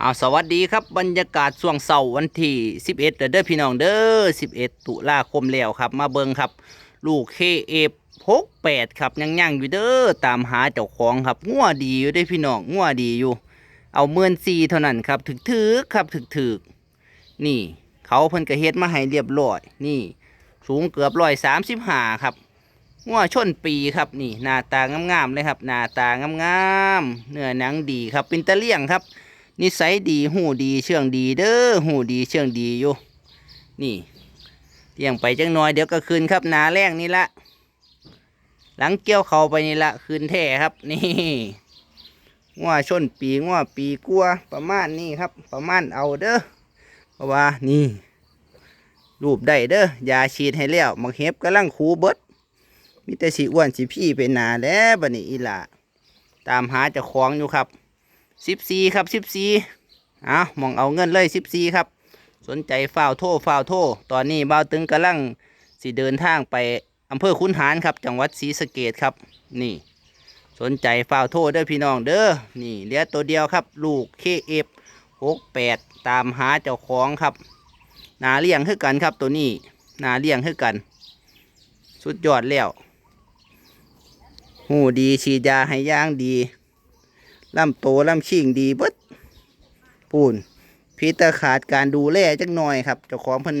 เอาสวัสดีครับบรรยากาศช่วงเสาร์วันที่ 11 เด้อพี่น้องเด้อ 11 ตุลาคมแล้วครับ มาเบิงครับ ลูกเคเอฟ68 ครับยังยังอยู่เด้อตามหาเจ้าของครับงัวดีอยู่ได้อพี่น้องงัวดีอยู่ เอาเมื่อนซีเท่านั้นครับถึกถึกครับถึกถึกนี่ เขาเพิ่นกระเฮ็ดมาให้เรียบร้อยนี่ สูงเกือบร้อยสามสิบห้าครับงัวชนปีครับนี่หน้าตางามๆเลยครับหน้าตางามๆเนื้อหนังดีครับเป็นตะเลี่ยงครับ นิสัยดีหูดีเชื่องดีเด้อหูดีเชื่องดีอยู่ นี่เลี้ยงไปจังน้อยเดี๋ยวก็คืนครับนาแรงนี่ละหลังเกี่ยวเขาไปนี่ละคืนแท้ครับ นี่ง้วชนปีง้วปีกลัวประมาณนี้ครับ ประมาณเอาเด้อเพราะว่านี่ รูปได้เด้อยาฉีดให้แล้วมักเห็บกำลังคูเบิดมีแต่สีอ้วนสีพี่ไปหนาแล้วบัดนี้อีหล่าตามหาเจ้าของอยู่ครับ สิบสี่ครับสิบสี่เอามองเอาเงินเลยสิบสี่ครับ สนใจฝ้าวโทรฝ้าวโทตอนนี้บ่าวตึงกำลังสิเดินทางไปอำเภอคุนหารครับ จังหวัดศรีสะเกดครับ นี่ สนใจฝ้าวโทเด้อพี่น้องเด้อนี่เหลือตัวเดียวครับ ลูกเคเอฟหกแปดตามหาเจ้าของครับนาเลี้ยงคือกันครับตัวนี้นาเลี้ยงคือกัน สุดยอดแล้วหูดีฉีดยาให้ย่างดี ลำโตลำชิงดีเบิดปูนพีแต่ขาดการดูแลจักหน่อยครับเจ้าของเพิ่น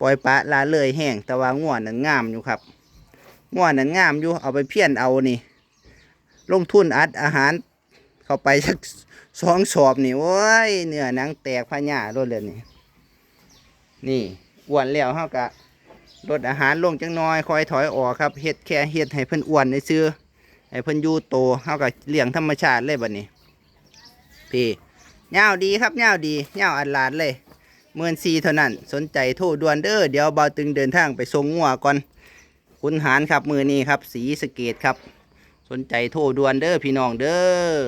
ปล่อยปละละเลยแห้งแต่ว่าง่วนนั้นงามอยู่ครับง่วนนั้นงามอยู่เอาไปเพี้ยนเอานี่ ลงทุนอัดอาหาร เข้าไปสักสองสอบนี่โอ้ยเนื้อหนังแตกพะหญ้าลดเลยนี่นี่อ้วนแล้วเฮากะลดอาหารลงจังน้อยคอยถอยออกครับเฮ็ดแค่เฮ็ดให้เพิ่นอ้วนในซื้อ ให้เพิ่นอยู่โตเฮาก็เลี้ยงธรรมชาติเลยบัดนี้ พี่ยาดีครับยาดียาอัดลาดเลยเมื่อนซีเท่านั้น สนใจโทรด่วนเด้อเดี๋ยวเบาตึงเดินทางไปทรงงัวก่อนคุณหารครับมือนี้ครับ สีสเกตครับ สนใจโทรด่วนเด้อพี่น้องเด้อ